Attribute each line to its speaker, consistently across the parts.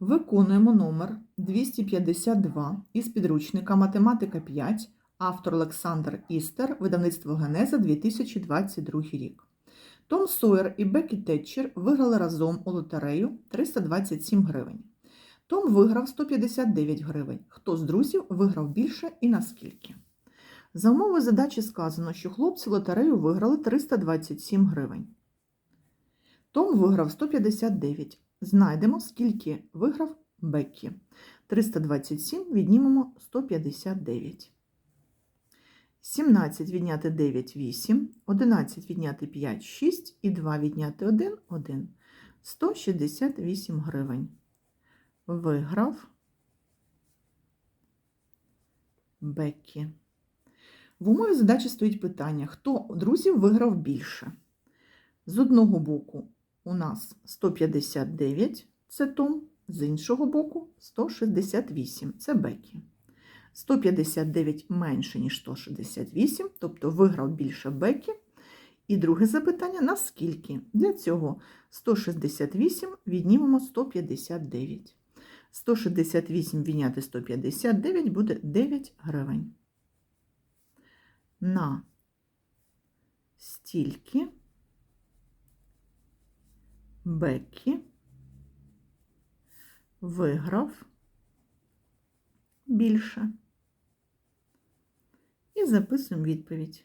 Speaker 1: Виконуємо номер 252 із підручника Математика 5, автор Олександр Істер, видавництво Генеза 2022 рік. Том Сойер і Бекі Тетчер виграли разом у лотерею 327 гривень. Том виграв 159 гривень. Хто з друзів виграв більше і наскільки? За умови задачі сказано, що хлопці лотерею виграли 327 гривень. Том виграв 159. Знайдемо, скільки виграв Беккі. 327 віднімемо 159. 17 відняти 9 8, 11 відняти 5 6 і 2 відняти 1 1. 168 гривень. Виграв Беккі. В умові задачі стоїть питання, хто друзів виграв більше. З одного боку у нас 159 це Том, з іншого боку 168 це Бекі. 159 менше, ніж 168, тобто виграв більше Бекі. І друге запитання наскільки? Для цього 168 віднімемо 159. 168 відняти 159 буде 9 гривень. На стільки Бекі виграв більше. І записуємо відповідь.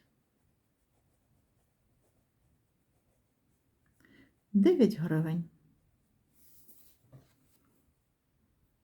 Speaker 1: 9 гривень.